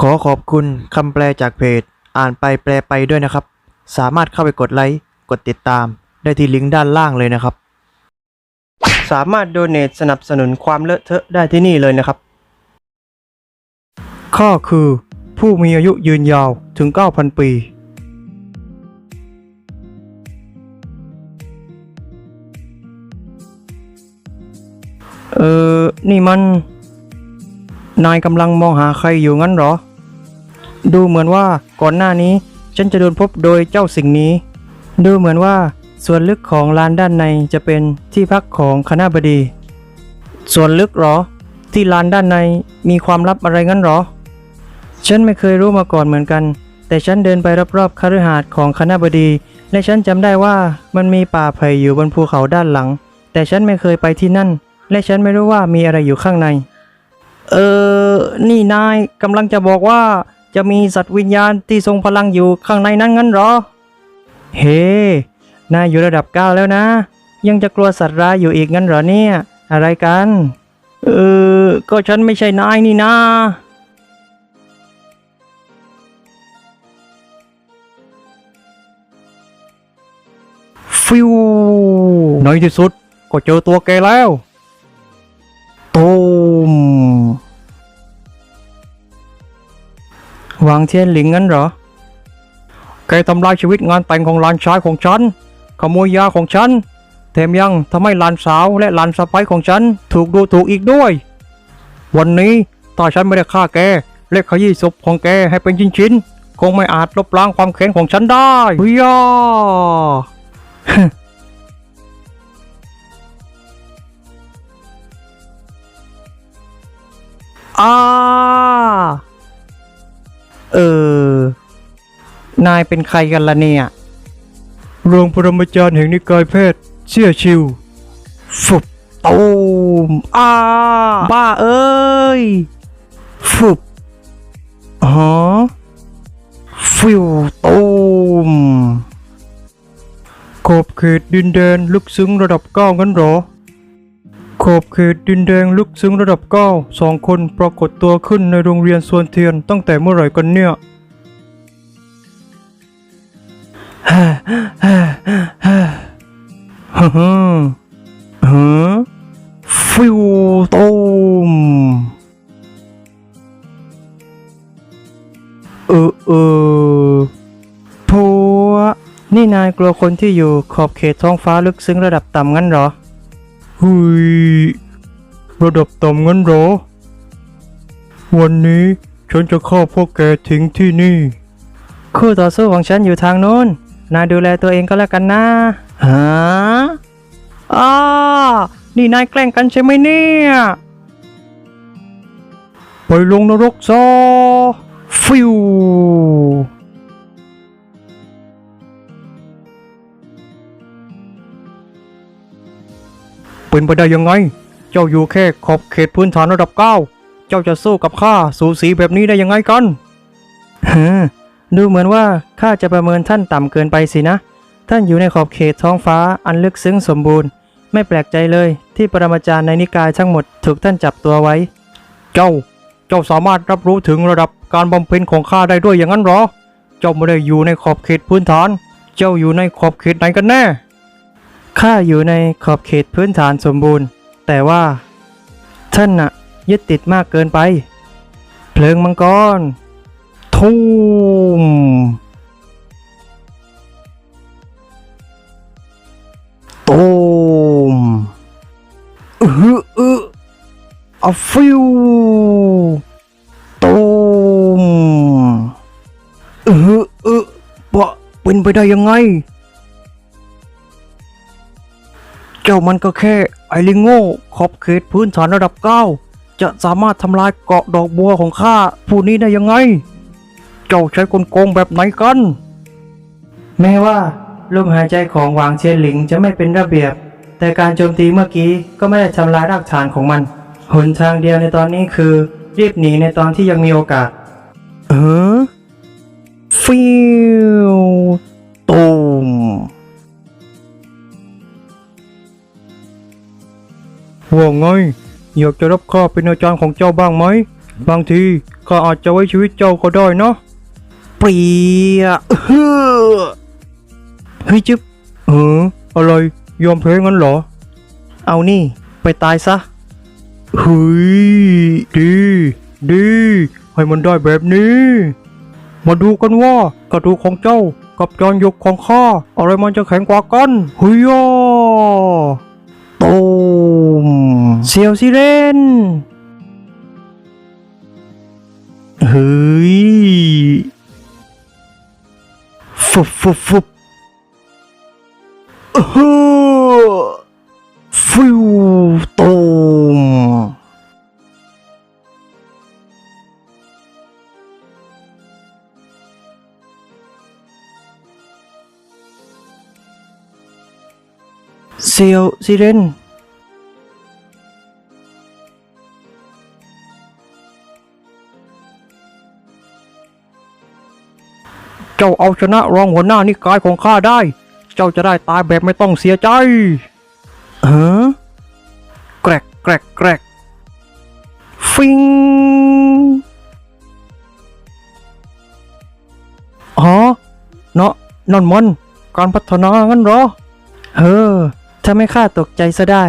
ขอขอบคุณคำแปลจากเพจ อ่านไปแปลไปด้วยนะครับ สามารถเข้าไปกดไลค์ กดติดตาม ได้ที่ลิงก์ด้านล่างเลยนะครับ สามารถโดเน a สนับสนุนความเลอะเทอะได้ที่นี่เลยนะครับ ข้อคือ ผู้มีอายุยืนยาวถึง 9,000 ปี เออ นี่มัน นายกำลังมองหาใครอยู่งั้นเหรอ ดูเหมือนว่าก่อนหน้านี้ฉันจะโดนพบโดยเจ้าสิ่งนี้ ดูเหมือนว่าส่วนลึกของลานด้านในจะเป็นที่พักของคณะบดี ส่วนลึกหรอ ที่ลานด้านในมีความลับอะไรงั้นหรอ ฉันไม่เคยรู้มาก่อนเหมือนกัน แต่ฉันเดินไปรอบๆคฤหาสน์ของคณะบดี และฉันจำได้ว่ามันมีป่าไผ่อยู่บนภูเขาด้านหลัง แต่ฉันไม่เคยไปที่นั่น และฉันไม่รู้ว่ามีอะไรอยู่ข้างใน เออ นี่นายกำลังจะบอกว่าจะมีสัตว์วิญญาณที่ทรงพลังอยู่ข้างในนั้นงั้นหรอ เฮ้ นายอยู่ระดับเก้าแล้วนะ ยังจะกลัวสัตว์ร้ายอยู่อีกงั้นเหรอเนี่ย อะไรกัน เออ ก็ฉันไม่ใช่นายนี่นะฟิวในที่สุดก็เจอตัวแกแล้ว ตูมวางเทียนหลิงงั้นเหรอ แกทำลายชีวิตงานแต่งของหลานชายของฉัน ขโมยยาของฉัน แถมยังทำให้หลานสาวและหลานสะใภ้ของฉัน ถูกดูถูกอีกด้วย วันนี้ถ้าฉันไม่ได้ฆ่าแกและขยี้ศพของแกให้เป็นชิ้นๆคงไม่อาจลบล้างความแค้นของฉันได้ยอ่ อ่าเออ นายเป็นใครกันล่ะเนี่ย รองปรมาจารย์แห่งนิกายแพทย์เชี่ยชิวฟุบตูมอ้าบ้าเอ้ยฟุบฮะฟิวตูมขอบเขตดินแดนลึกซึ้งระดับเก้างั้นเหรอ ขอบเขตดินแดงลึกซึ้งระดับเก้าสองคนปรากฏตัวขึ้นในโรงเรียนสวนเทียนตั้งแต่เมื่อไหร่กันเนี่ยฮ่าฮ่าฮ่าฮ่าฮ่าฮะฟิวตมเออเออผัวนี่นายกลัวคนที่อยู่ขอบเขตท้องฟ้าลึกซึ้งระดับต่ำงั้นเหรอ หุยระดับต่ำงั้นเหรอ วันนี้ฉันจะฆ่าพวกแกทิ้งที่นี่ คู่ต่อสู้ของฉันอยู่ทางโน้น นายดูแลตัวเองก็แล้วกันนะฮะอ้านี่นายแกล้งกันใช่ไหมเนี่ย ไปลงนรกซะฟิว เป็นไปได้ยังไง เจ้าอยู่แค่ขอบเขตพื้นฐานระดับเก้าเจ้าจะสู้กับข้าสูสีแบบนี้ได้ยังไงกันฮะดูเหมือนว่าข้าจะประเมินท่านต่ำเกินไปสินะ ท่านอยู่ในขอบเขตท้องฟ้าอันลึกซึ้งสมบูรณ์ ไม่แปลกใจเลยที่ปรมาจารย์ในนิกายทั้งหมดถูกท่านจับตัวไว้ เจ้า เจ้าสามารถรับรู้ถึงระดับการบำเพ็ญของข้าได้ด้วยอย่างนั้นหรอ เจ้าไม่ได้อยู่ในขอบเขตพื้นฐาน เจ้าอยู่ในขอบเขตไหนกันแน่ ข้าอยู่ในขอบเขตพื้นฐานสมบูรณ์ แต่ว่า ท่านน่ะ ยึดติดมากเกินไป เพลิงมังกร ทุ่ม ตูมอืออืออะฟิวตูมอืออือปะเป็นไปได้ยังไง เจ้ามันก็แค่ไอลิงโง่ขอบเขตพื้นฐานระดับเก้าจะสามารถทำลายเกาะดอกบัวของข้าผู้นี้ได้ยังไง เจ้าใช้กลโกงแบบไหนกัน แม้ว่าลมหายใจของหวางเชียนหลิงจะไม่เป็นระเบียบ แต่การโจมตีเมื่อกี้ก็ไม่ได้ทำลายรากฐานของมัน หนทางเดียวในตอนนี้คือ รีบหนีในตอนที่ยังมีโอกาส เออฟิวตูม ว่าไงอยากจะรับข้าเป็นอาจารย์ของเจ้าบ้างไหม บางทีข้าอาจจะไว้ชีวิตเจ้าก็ได้เนาะเปรียเฮ้อเฮ้ยจึ๊บเอออะไรยอมแพ้งั้นเหรอ เอานี่ ไปตายซะเฮ้ยดี ดี ให้มันได้แบบนี้ มาดูกันว่ากระดูกของเจ้ากับจอนยกของข้าอะไรมันจะแข็งกว่ากันเฮ้ย ยอตูมเซียว เซียวซิเรนเจ้าเอาชนะรองหัวหน้านิกายของข้าได้ เจ้าจะได้ตายแบบไม่ต้องเสียใจเออแกรกแกรกแกรกฟิงอ๋อเนาะนั่นมันการพัฒนางั้นเหรอเออ ถ้าไม่ข้าตกใจซะได้